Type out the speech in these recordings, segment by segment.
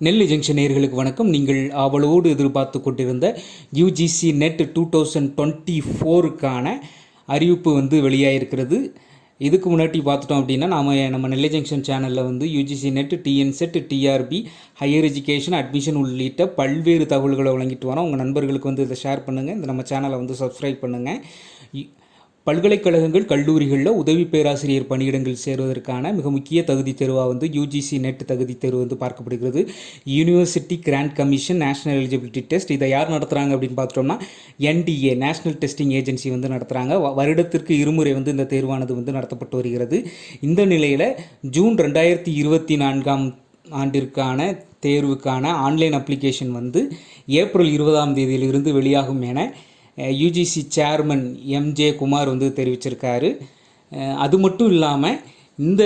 நெல் ஜங்ஷன் நேர்களுக்கு வணக்கம். நீங்கள் அவளோடு எதிர்பார்த்து கொண்டிருந்த UGC NET two thousand twenty ஃபோருக்கான அறிவிப்பு வந்து வெளியாகிருக்கிறது இதுக்கு முன்னாடி பார்த்துட்டோம் அப்படின்னா நாம் நம்ம நெல்லை ஜங்ஷன் சேனலில் வந்து UGC NET TNSET TRB higher education admission உள்ளிட்ட பல்வேறு தகவல்களை வழங்கிட்டு வரோம். உங்கள் நண்பர்களுக்கு வந்து இதை ஷேர் பண்ணுங்கள் இந்த நம்ம சேனலை வந்து சப்ஸ்கிரைப் பண்ணுங்கள் இ- பல்கலைக்கழகங்கள் கல்லூரிகளில் உதவி பேராசிரியர் பணியிடங்கள் சேருவதற்கான மிக முக்கிய தகுதி தேர்வாக வந்து யூஜிசி நெட் தகுதி தேர்வு வந்து பார்க்கப்படுகிறது. University Grant Commission National Eligibility Test இதை யார் நடத்துகிறாங்க அப்படின்னு பார்த்துட்டோம்னா என்டிஏ நேஷனல் டெஸ்டிங் ஏஜென்சி வந்து நடத்துகிறாங்க வருடத்திற்கு இருமுறை வந்து இந்த தேர்வானது வந்து நடத்தப்பட்டு வருகிறது. இந்த நிலையில் ஜூன் ரெண்டாயிரத்தி இருபத்தி நான்காம் ஆண்டிற்கான தேர்வுக்கான ஆன்லைன் அப்ளிகேஷன் வந்து ஏப்ரல் இருபதாம் தேதியிலிருந்து வெளியாகும் என யூஜிசி சேர்மன் எம்ஜே குமார் வந்து தெரிவிச்சிருக்காரு. அது மட்டும் இல்லாமல் இந்த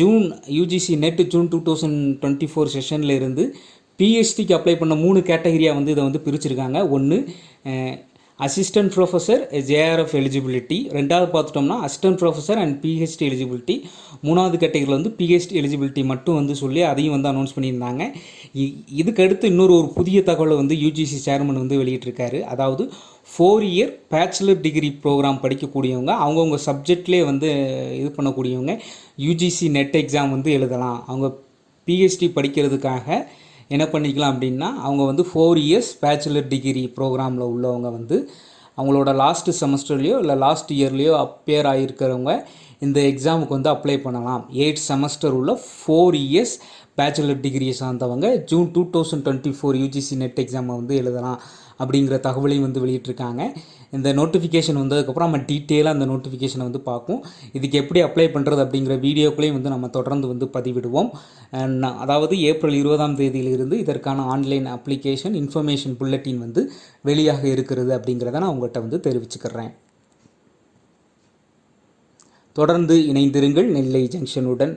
June UGC NET June two thousand twenty four செஷனில் இருந்து பிஹெச்டிக்கு அப்ளை பண்ண மூணு கேட்டகரியாக வந்து இதை வந்து பிரிச்சிருக்காங்க. ஒன்று அசிஸ்டன்ட் ப்ரொஃபஸர் ஜேஆர்எஃப் எலிஜிபிலிட்டி ரெண்டாவது பார்த்துட்டோம்னா assistant professor and PhD eligibility மூணாவது கேட்டகரியில் வந்து பிஹெச்டி எலிஜிபிலிட்டி மட்டும் வந்து சொல்லி அதையும் வந்து அனௌன்ஸ் பண்ணியிருந்தாங்க. இ- இதுக்கு அடுத்து இன்னொரு ஒரு புதிய தகவலை வந்து யூஜிசி சேர்மன் வந்து வெளியிட்டிருக்காரு. அதாவது four year bachelor degree program படிக்கக்கூடியவங்க அவங்கவுங்க சப்ஜெக்ட்லேயே வந்து இது பண்ணக்கூடியவங்க யூஜிசி நெட் எக்ஸாம் வந்து எழுதலாம். அவங்க பிஹெச்டி படிக்கிறதுக்காக என்ன பண்ணிக்கலாம் அப்படின்னா அவங்க வந்து ஃபோர் இயர்ஸ் பேச்சுலர் டிகிரி ப்ரோக்ராமில் உள்ளவங்க வந்து அவங்களோட லாஸ்ட்டு செமஸ்டர்லேயோ இல்லை லாஸ்ட் இயர்லேயோ அப்பேர் ஆகியிருக்கிறவங்க இந்த எக்ஸாமுக்கு வந்து அப்ளை பண்ணலாம். எயிட் செமஸ்டர் உள்ள ஃபோர் இயர்ஸ் பேச்சுலர் டிகிரியை சார்ந்தவங்க June two thousand twenty four UGC NET எக்ஸாமை வந்து எழுதலாம். அப்படிங்கிற தகவலையும் வந்து வெளியிட்டிருக்காங்க. இந்த நோட்டிஃபிகேஷன் வந்ததுக்கப்புறம் நம்ம டீட்டெயிலாக அந்த நோட்டிஃபிகேஷனை வந்து பார்ப்போம். இதுக்கு எப்படி அப்ளை பண்ணுறது அப்படிங்கிற வீடியோக்களையும் வந்து நம்ம தொடர்ந்து வந்து பதிவிடுவோம். அதாவது ஏப்ரல் இருபதாம் தேதியிலிருந்து இதற்கான ஆன்லைன் அப்ளிகேஷன் இன்ஃபர்மேஷன் புல்லட்டின் வந்து வெளியாக இருக்கிறது அப்படிங்கிறத நான் உங்கள்கிட்ட வந்து தெரிவிச்சுக்கிறேன். தொடர்ந்து இணைந்திருங்கள் நெல்லை ஜங்ஷனுடன்